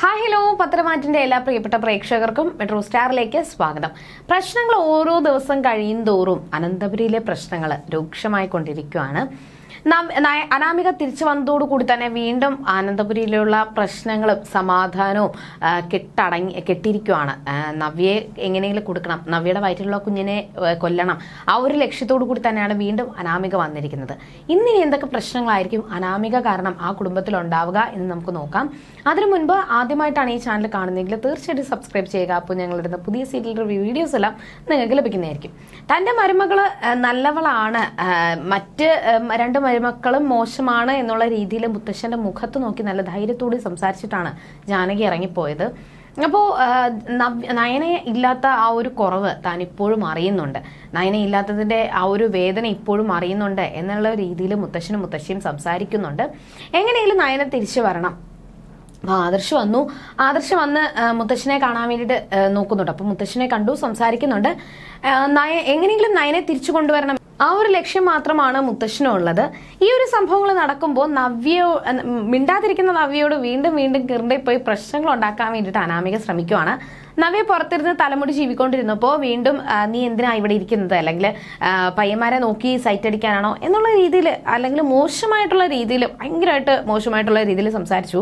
Hi hello പത്രമാറ്റിന്റെ എല്ലാ പ്രിയപ്പെട്ട പ്രേക്ഷകർക്കും മെട്രോ സ്റ്റാറിലേക്ക് സ്വാഗതം. പ്രശ്നങ്ങൾ ഓരോ ദിവസം കഴിയും തോറും അനന്തപുരിയിലെ പ്രശ്നങ്ങൾ രൂക്ഷമായി കൊണ്ടിരിക്കുകയാണ്. നം- നയ- അനാമിക തിരിച്ചു വന്നതോടുകൂടി തന്നെ വീണ്ടും അനന്തപുരിയിലുള്ള പ്രശ്നങ്ങളും സമാധാനവും കെട്ടടങ്ങി കെട്ടിയിരിക്കുവാണ്. നവ്യെ നവ്യയെ എങ്ങനെയെങ്കിലും കൊടുക്കണം. നവ്യയുടെ വയറ്റിലുള്ള കുഞ്ഞിനെ കൊല്ലണം. ആ ഒരു ലക്ഷ്യത്തോടു കൂടി തന്നെയാണ് വീണ്ടും അനാമിക വന്നിരിക്കുന്നത്. ഇന്നിനി എന്തൊക്കെ പ്രശ്നങ്ങളായിരിക്കും അനാമിക കാരണം ആ കുടുംബത്തിൽ ഉണ്ടാവുക എന്ന് നമുക്ക് നോക്കാം. അതിനു മുൻപ് ആദ്യമായിട്ടാണ് ഈ ചാനൽ കാണുന്നതെങ്കിൽ തീർച്ചയായിട്ടും സബ്സ്ക്രൈബ് ചെയ്യുക. അപ്പോൾ ഞങ്ങളിടുന്ന പുതിയ സീരിയൽ റിവ്യൂ വീഡിയോസ് എല്ലാം നിങ്ങൾക്ക് ലഭിക്കുന്നതായിരിക്കും. തന്റെ മരുമകൾ നല്ലവളാണ്. മറ്റ് രണ്ട് മരുമക്കളും മോശമാണ് എന്നുള്ള രീതിയിൽ മുത്തശ്ശന്റെ മുഖത്ത് നോക്കി നല്ല ധൈര്യത്തോടെ സംസാരിച്ചിട്ടാണ് ജാനകി ഇറങ്ങിപ്പോയത്. അപ്പോൾ നയന ഇല്ലാത്ത ആ ഒരു കുറവ് താൻ ഇപ്പോഴും അറിയുന്നുണ്ട്. നയന ഇല്ലാത്തതിന്റെ ആ ഒരു വേദന ഇപ്പോഴും അറിയുന്നുണ്ട് എന്നുള്ള രീതിയിൽ മുത്തശ്ശനും മുത്തശ്ശിയും സംസാരിക്കുന്നുണ്ട്. എങ്ങനെയെങ്കിലും നയന തിരിച്ചു വരണം. ആദർശ് വന്നു. ആദർശ് വന്ന് മുത്തശ്ശനെ കാണാൻ വേണ്ടിയിട്ട് നോക്കുന്നുണ്ട്. അപ്പൊ മുത്തശ്ശനെ കണ്ടു സംസാരിക്കുന്നുണ്ട്. നയ എങ്ങനെയെങ്കിലും നയനെ തിരിച്ചു കൊണ്ടുവരണം ആ ഒരു ലക്ഷ്യം മാത്രമാണ് മുത്തശ്ശനുള്ളത്. ഈ ഒരു സംഭവങ്ങൾ നടക്കുമ്പോൾ നവ്യോ മിണ്ടാതിരിക്കുന്ന നവ്യയോട് വീണ്ടും വീണ്ടും കിറിന്റെ പോയി പ്രശ്നങ്ങൾ ഉണ്ടാക്കാൻ വേണ്ടിയിട്ട് അനാമിക ശ്രമിക്കുവാണ്. നവ്യ പുറത്തിരുന്ന് തലമുടി ചീവിക്കൊണ്ടിരുന്നപ്പോൾ വീണ്ടും നീ എന്തിനാ ഇവിടെ ഇരിക്കുന്നത്? അല്ലെങ്കിൽ പയ്യന്മാരെ നോക്കി സൈറ്റ് അടിക്കാനാണോ എന്നുള്ള രീതിയിൽ അല്ലെങ്കിൽ മോശമായിട്ടുള്ള രീതിയിൽ ഭയങ്കരമായിട്ട് മോശമായിട്ടുള്ള രീതിയിൽ സംസാരിച്ചു.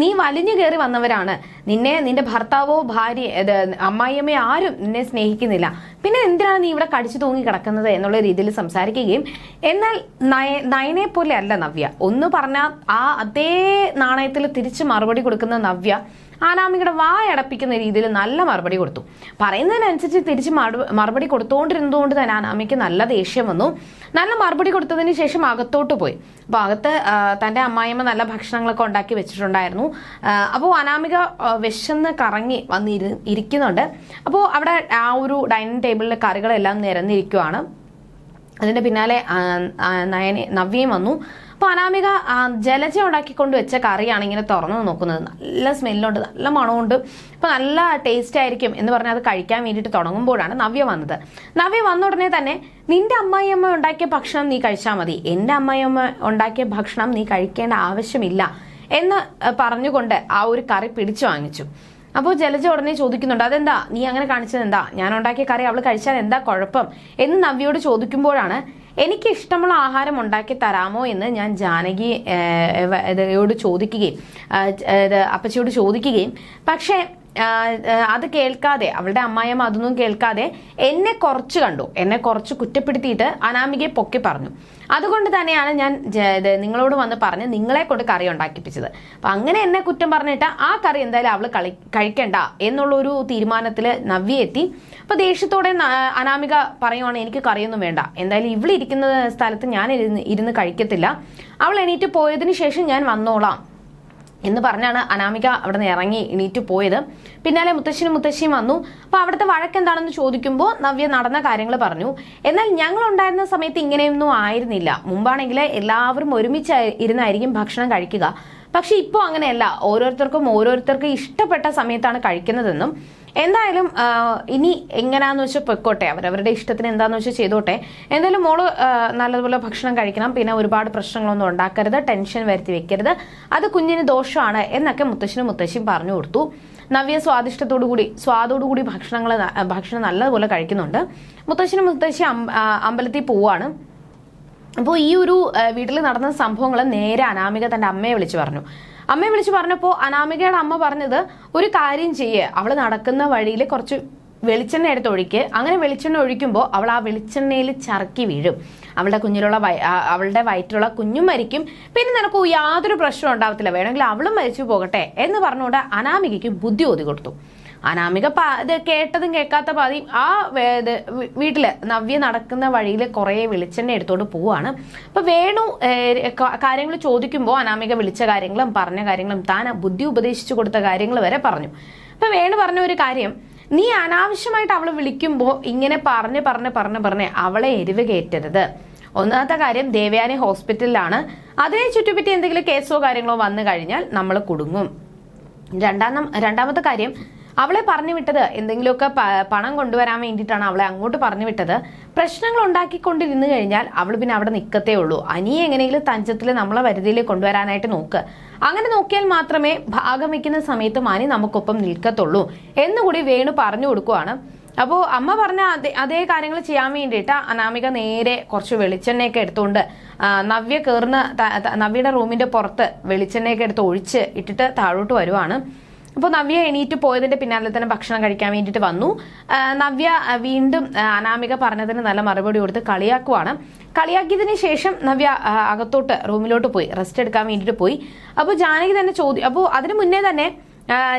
നീ വലിഞ്ഞു കയറി വന്നവരാണ്. നിന്നെ നിന്റെ ഭർത്താവോ ഭാര്യ അമ്മായിയമ്മയോ ആരും നിന്നെ സ്നേഹിക്കുന്നില്ല. പിന്നെ എന്തിനാണ് നീ ഇവിടെ കടിച്ചു തൂങ്ങി കിടക്കുന്നത് എന്നുള്ള രീതിയിൽ സംസാരിക്കുകയും എന്നാൽ നയ നയനെ പോലെ അല്ല നവ്യ. ഒന്ന് പറഞ്ഞാൽ ആ അതേ നാണയത്തിൽ തിരിച്ച് മറുപടി കൊടുക്കുന്ന നവ്യ ആനാമികയുടെ വായടപ്പിക്കുന്ന രീതിയിൽ നല്ല മറുപടി കൊടുത്തു. പറയുന്നതിനനുസരിച്ച് തിരിച്ച് മറു- മറുപടി കൊടുത്തുകൊണ്ടിരുന്നതുകൊണ്ട് തന്നെ ആനാമിക്ക് നല്ല ദേഷ്യം വന്നു. നല്ല മറുപടി കൊടുത്തതിന് ശേഷം അകത്തോട്ട് പോയി. അപ്പോൾ അകത്ത് തന്റെ അമ്മായിമ്മ നല്ല ഭക്ഷണങ്ങളൊക്കെ ഉണ്ടാക്കി വെച്ചിട്ടുണ്ടായിരുന്നു. അപ്പോൾ അനാമിക വിശന്ന് കറങ്ങി വന്ന് ഇരി- ഇരിക്കുന്നുണ്ട്. അപ്പോൾ അവിടെ ആ ഒരു ഡൈനിങ് ടേബിളിലെ കറികളെല്ലാം നിരന്നിരിക്കുവാണ്. അതിന്റെ പിന്നാലെ നയനെ നവ്യയും വന്നു. അപ്പോൾ അനാമിക ജലജ ഉണ്ടാക്കിക്കൊണ്ട് വെച്ച കറിയാണ് ഇങ്ങനെ തുറന്നു നോക്കുന്നത്. നല്ല സ്മെല്ലുണ്ട് നല്ല മണമുണ്ട്. അപ്പോൾ നല്ല ടേസ്റ്റ് ആയിരിക്കും എന്ന് പറഞ്ഞ് അത് കഴിക്കാൻ വേണ്ടിയിട്ട് തുടങ്ങുമ്പോഴാണ് നവ്യ വന്നത്. നവ്യ വന്ന ഉടനെ തന്നെ നിന്റെ അമ്മായിയമ്മ ഉണ്ടാക്കിയ ഭക്ഷണം നീ കഴിച്ചാൽ മതി. എന്റെ അമ്മായിയമ്മ ഉണ്ടാക്കിയ ഭക്ഷണം നീ കഴിക്കേണ്ട ആവശ്യമില്ല. എന്ന് പറഞ്ഞുകൊണ്ട് ആ ഒരു കറി പിടിച്ചു വാങ്ങിച്ചു. അപ്പോൾ ജലജ ഉടനെ ചോദിക്കുന്നുണ്ട് അതെന്താ? നീ അങ്ങനെ കാണിച്ചത് എന്താ ഞാൻ ഉണ്ടാക്കിയ കറി അവൾ കഴിച്ചാൽ എന്താ കുഴപ്പം? എന്ന് നവ്യയോട് ചോദിക്കുമ്പോഴാണ് എനിക്ക് ഇഷ്ടമുള്ള ആഹാരം ഉണ്ടാക്കി തരാമോ എന്ന് ഞാൻ ജാനകി ചോദിക്കുകയും അപ്പച്ചിയോട് ചോദിക്കുകയും. പക്ഷേ അത് കേൾക്കാതെ അവളുടെ അമ്മായിയമ്മ അതൊന്നും കേൾക്കാതെ എന്നെ കുറച്ച് കണ്ടു. എന്നെ കുറച്ച് കുറ്റപ്പെടുത്തിയിട്ട് അനാമികയെ പൊക്കി പറഞ്ഞു. അതുകൊണ്ട് തന്നെയാണ് ഞാൻ നിങ്ങളോട് വന്ന് പറഞ്ഞ് നിങ്ങളെ കൊണ്ട് കറി ഉണ്ടാക്കിപ്പിച്ചത്. അപ്പൊ അങ്ങനെ എന്നെ കുറ്റം പറഞ്ഞിട്ട് ആ കറി എന്തായാലും അവൾ കളി കഴിക്കണ്ട എന്നുള്ള ഒരു തീരുമാനത്തിൽ നവ്യ എത്തി അപ്പൊ ദേഷ്യത്തോടെ അനാമിക പറയുവാണ് എനിക്ക് കറിയൊന്നും വേണ്ട. എന്തായാലും ഇവിടെ ഇരിക്കുന്ന സ്ഥലത്ത് ഞാൻ ഇരുന്ന് ഇരുന്ന് കഴിക്കത്തില്ല. അവൾ എണീറ്റ് പോയതിന് ശേഷം ഞാൻ വന്നോളാം. എന്ന് പറഞ്ഞാണ് അനാമിക അവിടെ നിന്ന് ഇറങ്ങി എണീറ്റ് പോയത്. പിന്നാലെ മുത്തശ്ശനും മുത്തശ്ശിയും വന്നു. അപ്പോൾ അവിടുത്തെ വഴക്ക് എന്താണെന്ന് ചോദിക്കുമ്പോൾ നവ്യ നടന്ന കാര്യങ്ങൾ പറഞ്ഞു. എന്നാൽ ഞങ്ങൾ ഉണ്ടായിരുന്ന സമയത്ത് ഇങ്ങനെയൊന്നും ആയിരുന്നില്ല. മുമ്പാണെങ്കിൽ എല്ലാവരും ഒരുമിച്ച് ഇരുന്നായിരിക്കും ഭക്ഷണം കഴിക്കുക. പക്ഷെ ഇപ്പോൾ അങ്ങനെയല്ല. ഓരോരുത്തർക്കും ഓരോരുത്തർക്കും ഇഷ്ടപ്പെട്ട സമയത്താണ് കഴിക്കുന്നതെന്നും എന്തായാലും ഇനി എങ്ങനെയാന്ന് വെച്ചാൽ പൊയ്ക്കോട്ടെ. അവരവരുടെ ഇഷ്ടത്തിന് എന്താന്ന് വെച്ചാൽ ചെയ്തോട്ടെ. എന്തായാലും മോൾ നല്ലതുപോലെ ഭക്ഷണം കഴിക്കണം. പിന്നെ ഒരുപാട് പ്രശ്നങ്ങളൊന്നും ഉണ്ടാക്കരുത്. ടെൻഷൻ വരുത്തി വെക്കരുത്. അത് കുഞ്ഞിന് ദോഷമാണ് എന്നൊക്കെ മുത്തശ്ശനും മുത്തശ്ശിയും പറഞ്ഞു കൊടുത്തു. നവ്യ സ്വാദിഷ്ടത്തോടു കൂടി സ്വാദോടു കൂടി ഭക്ഷണങ്ങൾ ഭക്ഷണം നല്ലതുപോലെ കഴിക്കുന്നുണ്ട്. മുത്തശ്ശനും മുത്തശ്ശി അമ്പ- അമ്പലത്തിൽ പോവാണ്. അപ്പോൾ ഈ ഒരു വീട്ടിൽ നടന്ന സംഭവങ്ങൾ നേരെ അനാമിക തന്റെ അമ്മയെ വിളിച്ച് പറഞ്ഞു. അമ്മയെ വിളിച്ച് പറഞ്ഞപ്പോൾ അനാമികയുടെ അമ്മ പറഞ്ഞത് ഒരു കാര്യം ചെയ്യേ. അവൾ നടക്കുന്ന വഴിയിൽ കുറച്ച് വെളിച്ചെണ്ണ എടുത്ത് ഒഴിക്ക്. അങ്ങനെ വെളിച്ചെണ്ണ ഒഴിക്കുമ്പോൾ അവൾ ആ വെളിച്ചെണ്ണയിൽ ചറക്കി വീഴും. അവളുടെ കുഞ്ഞിലുള്ള അവളുടെ വയറ്റിലുള്ള കുഞ്ഞും മരിക്കും. പിന്നെ നിനക്ക് യാതൊരു പ്രശ്നവും ഉണ്ടാവത്തില്ല. വേണമെങ്കിൽ അവളും മരിച്ചു പോകട്ടെ എന്ന് പറഞ്ഞുകൊണ്ട് അനാമികയ്ക്ക് ബുദ്ധി ഓതി കൊടുത്തു. അനാമിക ഇത് കേട്ടതും കേൾക്കാത്ത പാതി ആ വീട്ടിൽ നവ്യ നടക്കുന്ന വഴിയിൽ കുറേ വെളിച്ചെണ്ണ എടുത്തോണ്ട് പോവാണ്. അപ്പൊ വേണു കാര്യങ്ങൾ ചോദിക്കുമ്പോൾ അനാമിക വിളിച്ച കാര്യങ്ങളും പറഞ്ഞ കാര്യങ്ങളും താൻ ബുദ്ധി ഉപദേശിച്ചു കൊടുത്ത കാര്യങ്ങൾ വരെ പറഞ്ഞു. അപ്പൊ വേണു പറഞ്ഞ ഒരു കാര്യം നീ അനാവശ്യമായിട്ട് അവളെ വിളിക്കുമ്പോൾ ഇങ്ങനെ പറഞ്ഞ് പറഞ്ഞ് പറഞ്ഞ് പറഞ്ഞ് അവളെ എരിവ് കയറ്റരുത്. ഒന്നാമത്തെ കാര്യം ദേവയാനി ഹോസ്പിറ്റലിലാണ്. അതിനെ ചുറ്റിപ്പറ്റി എന്തെങ്കിലും കേസോ കാര്യങ്ങളോ വന്നു കഴിഞ്ഞാൽ നമ്മൾ കുടുങ്ങും. രണ്ടാം രണ്ടാമത്തെ കാര്യം അവളെ പറഞ്ഞു വിട്ടത് എന്തെങ്കിലുമൊക്കെ പണം കൊണ്ടുവരാൻ വേണ്ടിയിട്ടാണ് അവളെ അങ്ങോട്ട് പറഞ്ഞു വിട്ടത്. പ്രശ്നങ്ങൾ ഉണ്ടാക്കിക്കൊണ്ടിരുന്നു കഴിഞ്ഞാൽ അവൾ പിന്നെ അവിടെ നിൽക്കത്തേ ഉള്ളൂ. അനിയെ എങ്ങനെയെങ്കിലും തഞ്ചത്തിൽ നമ്മളെ വരുതിയിൽ കൊണ്ടുവരാനായിട്ട് നോക്ക്. അങ്ങനെ നോക്കിയാൽ മാത്രമേ ഭാഗം വയ്ക്കുന്ന സമയത്ത് മാനി നമുക്കൊപ്പം നിൽക്കത്തുള്ളൂ എന്നുകൂടി വേണു പറഞ്ഞു കൊടുക്കുവാണ്. അപ്പോൾ അമ്മ പറഞ്ഞ അതേ അതേ കാര്യങ്ങൾ ചെയ്യാൻ വേണ്ടിയിട്ട് അനാമിക നേരെ കുറച്ച് വെളിച്ചെണ്ണയൊക്കെ എടുത്തുകൊണ്ട് നവ്യ കയറുന്ന നവ്യയുടെ റൂമിന്റെ പുറത്ത് വെളിച്ചെണ്ണയൊക്കെ എടുത്ത് ഒഴിച്ച് ഇട്ടിട്ട് താഴോട്ട് വരുവാണ്. അപ്പോൾ നവ്യ എണീറ്റ് പോയതിന്റെ പിന്നാലെ തന്നെ ഭക്ഷണം കഴിക്കാൻ വേണ്ടിയിട്ട് വന്നു. നവ്യ വീണ്ടും അനാമിക പറഞ്ഞതിന് നല്ല മറുപടി കൊടുത്ത് കളിയാക്കുവാണ്. കളിയാക്കിയതിന് ശേഷം നവ്യ അകത്തോട്ട് റൂമിലോട്ട് പോയി. റെസ്റ്റ് എടുക്കാൻ വേണ്ടിയിട്ട് പോയി. അപ്പോൾ ജാനകി തന്നെ ചോദ്യം അപ്പോൾ അതിന് മുന്നേ തന്നെ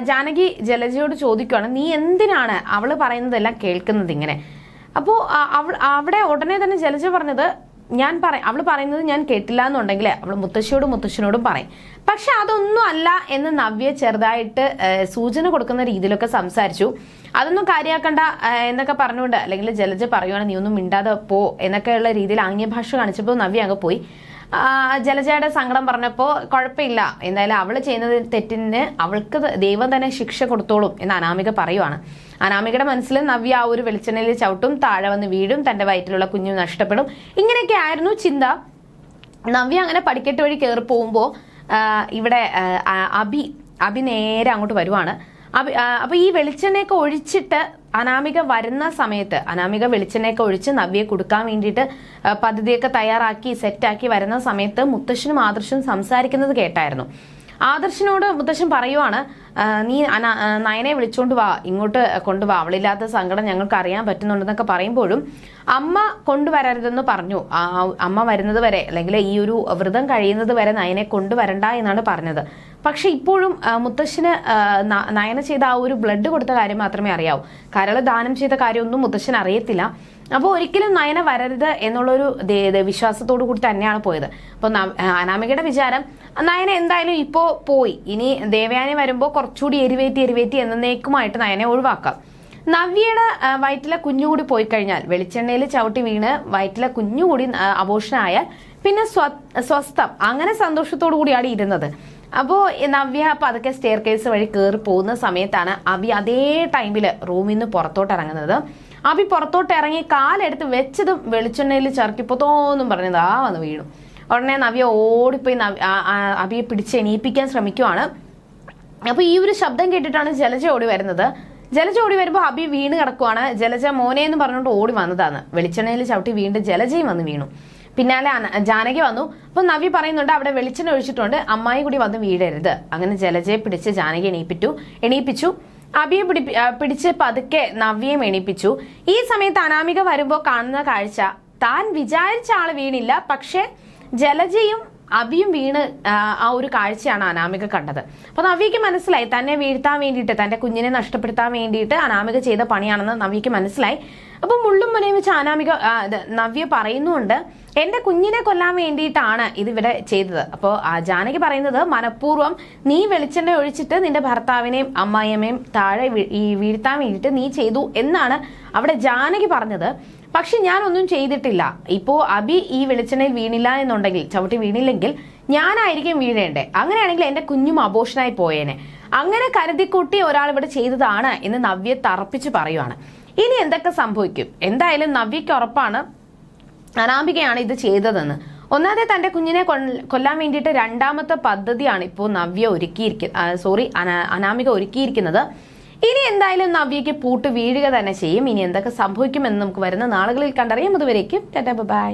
ജാനകി ജലജയോട് ചോദിക്കുവാണ് നീ എന്തിനാണ് അവൾ പറയുന്നതെല്ലാം കേൾക്കുന്നത് ഇങ്ങനെ? അപ്പോൾ അവൾ അവിടെ ഉടനെ തന്നെ ജലജ പറഞ്ഞത് ഞാൻ പറ അവൾ പറയുന്നത് ഞാൻ കേട്ടില്ല എന്നുണ്ടെങ്കിൽ അവൾ മുത്തശ്ശിയോടും മുത്തശ്ശനോടും പറയും. പക്ഷെ അതൊന്നും അല്ല എന്ന് നവ്യ ചെറുതായിട്ട് സൂചന കൊടുക്കുന്ന രീതിയിലൊക്കെ സംസാരിച്ചു. അതൊന്നും കാര്യമാക്കണ്ട എന്നൊക്കെ പറഞ്ഞുകൊണ്ട് അല്ലെങ്കിൽ ജലജ പറയുവാണെങ്കിൽ നീ ഒന്നും മിണ്ടാതെ പോ എന്നൊക്കെയുള്ള രീതിയിൽ ആംഗ്യ ഭാഷ കാണിച്ചപ്പോൾ നവ്യ അങ്ങ് പോയി. ജലജയുടെ സങ്കടം പറഞ്ഞപ്പോൾ കുഴപ്പമില്ല. എന്തായാലും അവൾ ചെയ്യുന്നത് തെറ്റിന് അവൾക്ക് ദൈവം തന്നെ ശിക്ഷ കൊടുത്തോളും എന്ന് അനാമിക പറയുവാണ്. അനാമികയുടെ മനസ്സിൽ നവ്യ ആ ഒരു വെളിച്ചെണ്ണയിൽ ചവിട്ടും താഴെ വന്ന് വീഴും തന്റെ വയറ്റിലുള്ള കുഞ്ഞു നഷ്ടപ്പെടും. ഇങ്ങനെയൊക്കെ ആയിരുന്നു ചിന്ത. നവ്യ അങ്ങനെ പടിക്കെട്ട് വഴി കയറി പോകുമ്പോൾ ഇവിടെ അഭി അബി നേരെ അങ്ങോട്ട് വരുവാണ്. അഭി ആ, അപ്പൊ ഈ വെളിച്ചെണ്ണയൊക്കെ ഒഴിച്ചിട്ട് അനാമിക വരുന്ന സമയത്ത് അനാമിക വെളിച്ചെണ്ണയൊക്കെ ഒഴിച്ച് നവ്യെ കൊടുക്കാൻ വേണ്ടിയിട്ട് പദ്ധതിയൊക്കെ തയ്യാറാക്കി സെറ്റാക്കി വരുന്ന സമയത്ത് മുത്തശ്ശനും ആദർശനും സംസാരിക്കുന്നത് കേട്ടായിരുന്നു. ആദർശനോട് മുത്തശ്ശൻ പറയുവാണ് നീ നയനെ വിളിച്ചോണ്ട് വാ ഇങ്ങോട്ട് കൊണ്ടുവാ അവളില്ലാത്ത സങ്കടം ഞങ്ങൾക്ക് അറിയാൻ പറ്റുന്നുണ്ടെന്നൊക്കെ പറയുമ്പോഴും അമ്മ കൊണ്ടുവരരുതെന്ന് പറഞ്ഞു. അമ്മ വരുന്നത് വരെ അല്ലെങ്കിൽ ഈ ഒരു വ്രതം കഴിയുന്നത് വരെ നയനെ കൊണ്ടുവരണ്ട എന്നാണ് പറഞ്ഞത്. പക്ഷെ ഇപ്പോഴും മുത്തശ്ശന് നയന ചെയ്ത ആ ഒരു ബ്ലഡ് കൊടുത്ത കാര്യം മാത്രമേ അറിയാവൂ. കരൾ ദാനം ചെയ്ത കാര്യമൊന്നും മുത്തശ്ശൻ അറിയത്തില്ല. അപ്പോൾ ഒരിക്കലും നയന വരരുത് എന്നുള്ളൊരു വിശ്വാസത്തോടു കൂടി തന്നെയാണ് പോയത്. അപ്പോൾ അനാമികയുടെ വിചാരം നയന എന്തായാലും ഇപ്പോൾ പോയി. ഇനി ദേവയാനി വരുമ്പോൾ കുറച്ചുകൂടി എരിവേറ്റി എരിവേറ്റി എന്നേക്കുമായിട്ട് നയനെ ഒഴിവാക്കാം. നവ്യയുടെ വയറ്റിലെ കുഞ്ഞുകൂടി പോയി കഴിഞ്ഞാൽ വെളിച്ചെണ്ണയിൽ ചവിട്ടി വീണ് വയറ്റിലെ കുഞ്ഞുകൂടി അബോഷനായാൽ പിന്നെ സ്വ- സ്വസ്ഥം. അങ്ങനെ സന്തോഷത്തോടു കൂടിയാണ് ഇരുന്നത്. അപ്പോൾ നവ്യ പതുക്കെ സ്റ്റെയർ കേസ് വഴി കയറി പോകുന്ന സമയത്താണ് അവി അതേ ടൈമിൽ റൂമിൽ നിന്ന് പുറത്തോട്ട് ഇറങ്ങുന്നത് അവി പുറത്തോട്ട് ഇറങ്ങി കാലെടുത്ത് വെച്ചതും വെളിച്ചെണ്ണയിൽ ചെറുക്കിപ്പോത്തോന്നും പറഞ്ഞത് ആ വന്ന് വീണു. ഉടനെ നവ്യ ഓടിപ്പോയി അവിയെ പിടിച്ച് എണീപ്പിക്കാൻ ശ്രമിക്കുവാണ്. അപ്പൊ ഈ ഒരു ശബ്ദം കേട്ടിട്ടാണ് ജലജ ഓടി വരുന്നത്. ജലജ ഓടി വരുമ്പോൾ അബി വീണ് കിടക്കുവാണ്. ജലജ മോനെ എന്ന് പറഞ്ഞുകൊണ്ട് ഓടി വന്നതാണ്. വെളിച്ചെണ്ണയിൽ ചവിട്ടി വീണ്ടും ജലജയും വന്ന് വീണു. പിന്നാലെ ജാനകി വന്നു. അപ്പൊ നവി പറയുന്നുണ്ട് അവിടെ വെളിച്ചെണ്ണ ഒഴിച്ചിട്ടുണ്ട്. അമ്മായി കൂടി വന്ന് വീടരുത് അങ്ങനെ ജലജയെ പിടിച്ച് ജാനകി എണീപ്പിച്ചു എണീപ്പിച്ചു. അബിയെ പിടി പിടിച്ച് പതുക്കെ നവ്യയും എണീപ്പിച്ചു. ഈ സമയത്ത് അനാമിക വരുമ്പോൾ കാണുന്ന കാഴ്ച താൻ വിചാരിച്ച ആൾ വീണില്ല പക്ഷെ ജലജയും അബിയും വീണ് ആ, ഒരു കാഴ്ചയാണ് അനാമിക കണ്ടത്. അപ്പൊ നവ്യക്ക് മനസ്സിലായി തന്നെ വീഴ്ത്താൻ വേണ്ടിയിട്ട് തന്റെ കുഞ്ഞിനെ നഷ്ടപ്പെടുത്താൻ വേണ്ടിയിട്ട് അനാമിക ചെയ്ത പണിയാണെന്ന് നവ്യക്ക് മനസ്സിലായി. അപ്പൊ മുള്ളും മുനയും വെച്ച് അനാമിക നവ്യ പറയുന്നുണ്ട് എന്റെ കുഞ്ഞിനെ കൊല്ലാൻ വേണ്ടിയിട്ടാണ് ഇതിവിടെ ചെയ്തത്. അപ്പോൾ ജാനകി പറയുന്നത് മനഃപൂർവം നീ വെളിച്ചെണ്ണ ഒഴിച്ചിട്ട് നിന്റെ ഭർത്താവിനെയും അമ്മായിയമ്മയും താഴെ ഈ വീഴ്ത്താൻ വേണ്ടിയിട്ട് നീ ചെയ്തു എന്നാണ് അവിടെ ജാനകി പറഞ്ഞത്. പക്ഷെ ഞാനൊന്നും ചെയ്തിട്ടില്ല. ഇപ്പോ അബി ഈ വെളിച്ചെണ്ണയിൽ വീണില്ല എന്നുണ്ടെങ്കിൽ ചവിട്ടി വീണില്ലെങ്കിൽ ഞാനായിരിക്കും വീഴേണ്ടേ? അങ്ങനെയാണെങ്കിൽ എന്റെ കുഞ്ഞും അബോഷനായി പോയേനെ. അങ്ങനെ കരുതിക്കൂട്ടി ഒരാൾ ഇവിടെ ചെയ്തതാണ് എന്ന് നവ്യ തറപ്പിച്ച് പറയുവാണ്. ഇനി എന്തൊക്കെ സംഭവിക്കും? എന്തായാലും നവ്യക്ക് ഉറപ്പാണ് അനാമികയാണ് ഇത് ചെയ്തതെന്ന്. ഒന്നാമതെ തന്റെ കുഞ്ഞിനെ കൊല്ലാൻ വേണ്ടിയിട്ട് രണ്ടാമത്തെ പദ്ധതിയാണ് ഇപ്പോൾ നവ്യ ഒരുക്കിയിരിക്കുന്നത് സോറി അനാമിക ഒരുക്കിയിരിക്കുന്നത്. ഇനി എന്തായാലും നവ്യയ്ക്ക് പൂട്ട് വീഴുക തന്നെ ചെയ്യും. ഇനി എന്തൊക്കെ സംഭവിക്കുമെന്ന് നമുക്ക് വരുന്ന നാളുകളിൽ കണ്ടറിയാം. അതുവരേക്കും ടാറ്റാ ബൈ